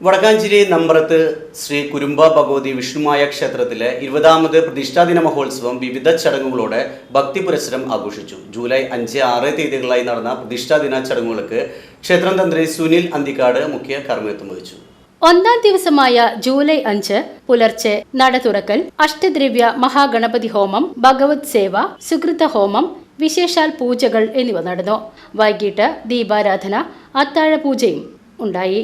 Vadakkanchery നമ്പറത്ത് Shri Kurumba Bhagavathi Vishnumaya ക്ഷേത്രത്തിലെ ഇരുപതാമത് പ്രതിഷ്ഠാദിന മഹോത്സവം വിവിധ ചടങ്ങുകളോടെ ഭക്തി പുരസരം ആഘോഷിച്ചു. ജൂലൈ അഞ്ച് ആറ് തീയതികളായി നടന്ന പ്രതിഷ്ഠാദിന ചടങ്ങുകൾക്ക് ക്ഷേത്രം തന്ത്രി സുനിൽ അന്തിക്കാട് മുഖ്യ കർമ്മത്വം വഹിച്ചു. ഒന്നാം ദിവസമായ ജൂലൈ അഞ്ച് പുലർച്ചെ നട തുറക്കൽ അഷ്ടദ്രവ്യ മഹാഗണപതി ഹോമം ഭഗവത് സേവ സുകൃത ഹോമം വിശേഷാൽ പൂജകൾ എന്നിവ നടന്നു. വൈകിട്ട് ദീപാരാധന അത്താഴ പൂജയും ഉണ്ടായി.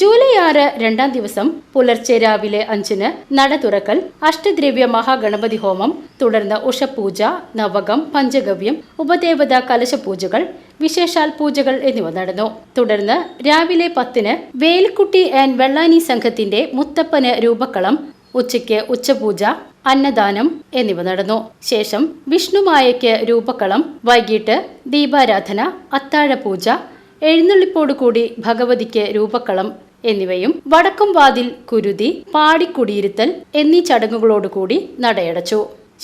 ജൂലൈ ആറ് രണ്ടാം ദിവസം പുലർച്ചെ രാവിലെ അഞ്ചിന് നട തുറക്കൽ അഷ്ടദ്രവ്യ മഹാഗണപതി ഹോമം തുടർന്ന് ഉഷപൂജ നവകം പഞ്ചഗവ്യം ഉപദേവത കലശപൂജകൾ വിശേഷാൽ പൂജകൾ എന്നിവ നടന്നു. തുടർന്ന് രാവിലെ പത്തിന് വേൽക്കുട്ടി ആൻഡ് വെള്ളാനി സംഘത്തിന്റെ മുത്തപ്പന് രൂപക്കളം ഉച്ചയ്ക്ക് ഉച്ചപൂജ അന്നദാനം എന്നിവ നടന്നു. ശേഷം വിഷ്ണുമായയ്ക്ക് രൂപക്കളം വൈകിട്ട് ദീപാരാധന അത്താഴപൂജ എഴുന്നള്ളിപ്പോടുകൂടി ഭഗവതിക്ക് രൂപക്കളം എന്നിവയും വടക്കുംവാതിൽ കുരുതി പാടിക്കുടിയിരുത്തൽ എന്നീ ചടങ്ങുകളോടുകൂടി നടയടച്ചു.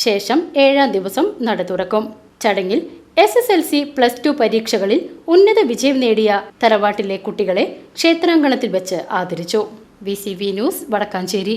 ശേഷം ഏഴാം ദിവസം നട തുറക്കും. ചടങ്ങിൽ S S L C plus two പരീക്ഷകളിൽ ഉന്നത വിജയം നേടിയ തറവാട്ടിലെ കുട്ടികളെ ക്ഷേത്രാങ്കണത്തിൽ വെച്ച് ആദരിച്ചു. V C V news Vadakkanchery.